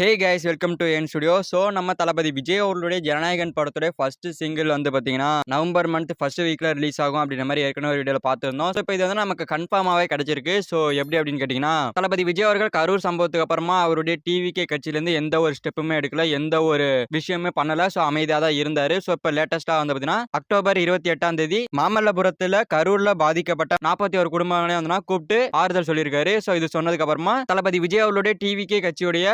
Hey guys welcome to என் studio so நம்ம தளபதி விஜய் அவர்களுடைய ஜனநாயகன் படத்துடைய ஃபர்ஸ்ட் சிங்கிள் வந்து பார்த்தீங்கன்னா நவம்பர் மந்த் ஃபர்ஸ்ட் வீக்ல ரிலீஸ் ஆகும் அப்படின்ற மாதிரி ஏற்கனவே ஒரு வீடியோவில் பார்த்துருந்தோம். ஸோ இப்போ இது வந்து நமக்கு கன்ஃபார்மாகவே கிடைச்சிருக்கு. ஸோ எப்படி அப்படின்னு கேட்டிங்கன்னா தளபதி விஜய் அவர்கள் கரூர் சம்பவத்துக்கு அப்புறமா அவருடைய டிவிகே கட்சியிலேருந்து எந்த ஒரு ஸ்டெப்புமே எடுக்கல எந்த ஒரு விஷயமே பண்ணல. ஸோ அமைதியாக தான் இருந்தார். ஸோ இப்போ லேட்டஸ்ட்டாக வந்து பார்த்தீங்கன்னா அக்டோபர் இருபத்தி எட்டாம் தேதி மாமல்லபுரத்தில் கரூரில் பாதிக்கப்பட்ட நாற்பத்தி ஒரு குடும்பங்களே வந்து கூப்பிட்டு ஆறுதல் சொல்லியிருக்காரு. ஸோ இது சொன்னதுக்கு அப்புறமா தளபதி விஜய் அவர்களுடைய டிவிகே கட்சியுடைய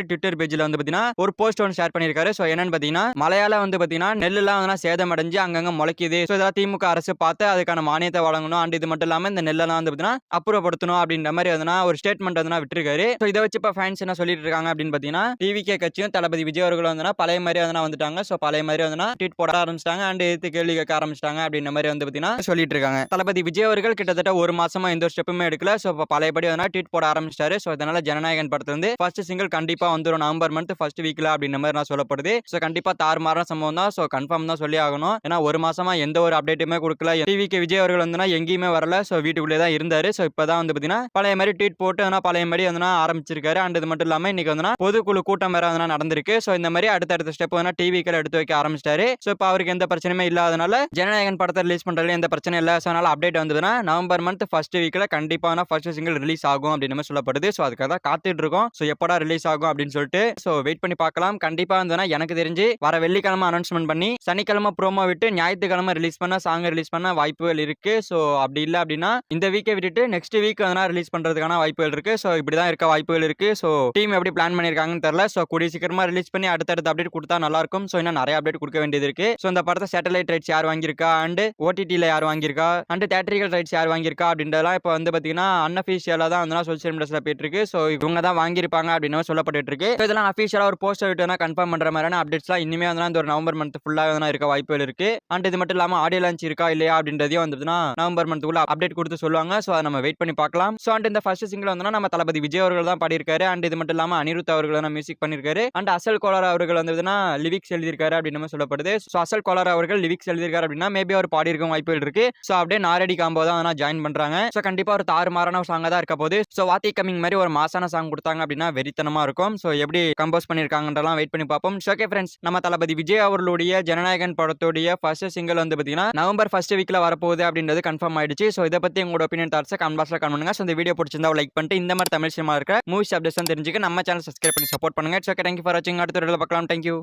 அமைச்சர் ட்விட்டர் பேஜ்ல வந்து பாத்தீங்கன்னா ஒரு போஸ்ட் ஒன்று ஷேர் பண்ணியிருக்காரு ஸோ என்னன்னு பாத்தீங்கன்னா மலையால வந்து பாத்தீங்கன்னா நெல்லாம் வந்து சேதம் அடைஞ்சு அங்கங்க முளைக்குது. ஸோ இதெல்லாம் திமுக அரசு பார்த்து அதுக்கான மானியத்தை வழங்கணும். அண்ட் இது மட்டும் இல்லாம இந்த நெல்லெல்லாம் வந்து பாத்தீங்கன்னா அப்புறப்படுத்தணும் அப்படின்ற மாதிரி வந்து ஒரு ஸ்டேட்மெண்ட் வந்து விட்டுருக்காரு. ஸோ இதை வச்சு இப்போ ஃபேன்ஸ் என்ன சொல்லிட்டு இருக்காங்க அப்படின்னு பாத்தீங்கன்னா டிவிகே கட்சியும் தளபதி விஜய் அவர்கள் வந்து பழைய மாதிரி வந்து வந்துட்டாங்க. ஸோ பழைய மாதிரி வந்து ட்வீட் போட ஆரம்பிச்சிட்டாங்க. அண்ட் எடுத்து கேள்வி கேட்க ஆரம்பிச்சிட்டாங்க அப்படின்ற மாதிரி வந்து பாத்தீங்கன்னா சொல்லிட்டு இருக்காங்க. தளபதி விஜய் அவர்கள் கிட்டத்தட்ட ஒரு மாசமா எந்த ஒரு ஸ்டெப்புமே எடுக்கல. ஸோ பழையபடி வந்து ட்வீட் போட ஆரம்பிச்சிட்டாரு. ஸோ அதனால ஜனநாயகன் படத்துல வந்து ஃபர்ஸ்ட் சிங்கிள் கண்டிப்பா வந்துடும் நவம்பர் மந்த் ஃபர்ஸ்ட் வீக்கில் அப்படின்ற மாதிரி நான் சொல்லப்படுது. ஸோ கண்டிப்பாக தாறுமாறான சம்பவம் தான். ஸோ கன்ஃபார்ம் தான் சொல்லி ஆகணும். ஏன்னா ஒரு மாசமாக எந்த ஒரு அப்டேட்டுமே கொடுக்கல. டிவிக்கு விஜய் அவர்கள் வந்து எங்கேயுமே வரல. ஸோ வீட்டுக்குள்ளே தான் இருந்தார். ஸோ இப்போதான் வந்து பார்த்தீங்கன்னா பழைய மாதிரி ட்வீட் போட்டு வந்து பழைய மாதிரி வந்து ஆரம்பிச்சிருக்காரு. அண்ட் இது மட்டும் இல்லாமல் இன்னைக்கு வந்து பொதுக்குழு கூட்டம் வேற வந்து நடந்திருக்கு. ஸோ இந்த மாதிரி அடுத்தடுத்த ஸ்டெப் வந்து டிவிக்கில் எடுத்து வைக்க ஆரம்பிச்சிட்டாரு. ஸோ இப்போ அவருக்கு எந்த பிரச்சனையுமே இல்லாதனால ஜனநாயகன் படத்தை ரிலீஸ் பண்ணுறதுல எந்த பிரச்சனையும் இல்லை. ஸோ அதனால அப்டேட் வந்ததுன்னா நவம்பர் மந்த் ஃபர்ஸ்ட் வீக்கில் கண்டிப்பாக ஃபர்ஸ்ட் சிங்கிள் ரிலீஸ் ஆகும் அப்படின்னு சொல்லப்படுது. ஸோ அதுக்காக தான் காத்துட்டு இருக்கோம். ஸோ எப்படா ரிலீஸ் ஆகும் அப்படின்னு சொல்லிட்டு ஸோ வெயிட் பண்ணி பார்க்கலாம். கண்டிப்பா வந்து எனக்கு தெரிஞ்சு வர வெள்ளிக்கிழமை அனௌன்ஸ்மெண்ட் பண்ணி சனிக்கிழமை ப்ரோமோ விட்டு ஞாயிற்றுக்கிழமை ரிலீஸ் பண்ண சாங் ரிலீஸ் பண்ண வாய்ப்புகள் இருக்கு. ஸோ அப்படி இல்லை அப்படின்னா இந்த வீக்கை விட்டுட்டு நெக்ஸ்ட் வீக் வந்து ரிலீஸ் பண்றதுக்கான வாய்ப்புகள் இருக்கு. ஸோ இப்படி தான் இருக்க வாய்ப்புகள் இருக்கு. ஸோ டீம் எப்படி பிளான் பண்ணியிருக்காங்கன்னு தெரியல. ஸோ கூடிய சீக்கிரமா ரிலீஸ் பண்ணி அடுத்தடுத்த அப்டேட் கொடுத்தா நல்லா இருக்கும். ஸோ இன்னும் நிறைய அப்டேட் கொடுக்க வேண்டியது இருக்கு. ஸோ இந்த படத்தை சேட்டலைட் ரைட்ஸ் யார் வாங்கியிருக்கா? அண்ட் ஓடிடியில் யார் வாங்கியிருக்கா? அண்ட் தேட்டரிக்கல் ரைட்ஸ் யார் வாங்கியிருக்கா? அப்படின்றதெல்லாம் இப்போ வந்து பார்த்தீங்கன்னா அன்அஃபிஷியலாக தான் வந்து சோசியல் மீடியாஸில் போயிட்டு இருக்கு. ஸோ இவங்க தான் வாங்கியிருப்பாங்க அப்படின்னு சொல்லப்பட்டு இருக்கு ஸோ இதெல்லாம் அஃபீஷியலாக ஒரு போஸ்டர் விட்டு கன்ஃபார்ம் பண்ற மாதிரியான அப்டேட்ஸ்லாம் இனிமே வந்து இந்த ஒரு நவம்பர் மந்த் ஃபுல்லாக வந்து இருக்க வாய்ப்புகள் இருக்கு. அண்ட் இது மட்டும் இல்லாமல் ஆடியோ லான்ச் இருக்கா இல்லையா அப்படின்றதையும் வந்துட்டுனா நவம்பர் மந்த்துக்குள்ள அப்டேட் கொடுத்து சொல்லுவாங்க. ஸோ அதை நம்ம வெயிட் பண்ணி பார்க்கலாம். ஸோ அண்ட் இந்த ஃபர்ஸ்ட் சிங்கிள் வந்து நம்ம தளபதி விஜய் அவர்கள் தான் பாடியிருக்காரு. அண்ட் இது மட்டும் இல்லாமல் அனிருத் அவர்கள் தான் மியூசிக் பண்ணியிருக்காரு. அண்ட் அசல் கோலார் அவர்கள் வந்துதுன்னா லிவிக்ஸ் எழுதியிருக்காரு அப்படின்னு சொல்லப்படுது. ஸோ அசல் கோலார் அவர்கள் லிவிக்ஸ் எழுதியிருக்காரு அப்படின்னா மேபி அவர் பாடியிருக்க வாய்ப்புகள் இருக்கு. ஸோ அப்படியே நாரடி காம்போ தான் ஜாயின் பண்ணுறாங்க ஸோ கண்டிப்பாக ஒரு தாறுமாறான சாங்காக தான் இருக்க போது ஸோ வாத்தி கமிங் மாதிரி ஒரு மாசான சாங் கொடுத்தாங்க அப்படின்னா வெறித்தனமாக இருக்கும். ஸோ எப்படி கம்போஸ் பண்ணியிருக்காங்கன்றலாம் வெயிட் பண்ணி பார்ப்போம். ஓகே ஃப்ரெண்ட்ஸ் நம்ம தளபதி விஜய் அவர்களுடைய ஜனநாயகன் படத்துடைய ஃபர்ஸ்ட் சிங்கிள் வந்து பார்த்தீங்கன்னா நவம்பர் ஃபர்ஸ்ட் வீக்ல வரப்போகுது அப்படின்றது கன்ஃபார்ம் ஆயிடுச்சு. ஸோ இதை பத்தி உங்களோட ஒப்பீனியன் தாட்ஸை கமெண்ட் பாக்ஸில் கமெண்ட் பண்ணுங்க. ஸோ இந்த வீடியோ பிடிச்சிருந்தா லைக் பண்ணிட்டு இந்த மாதிரி தமிழ் சினிமா இருக்க மூவிஸ் அப்டேட்ஸ் தெரிஞ்சுக்க நம்ம சேனல் சப்ஸ்கிரைப் பண்ணி சப்போர்ட் பண்ணுங்க. ஓகே தேங்க்யூ ஃபார் வாட்சிங் அடுத்த வீடியோவில் பார்க்கலாம். தேங்க்யூ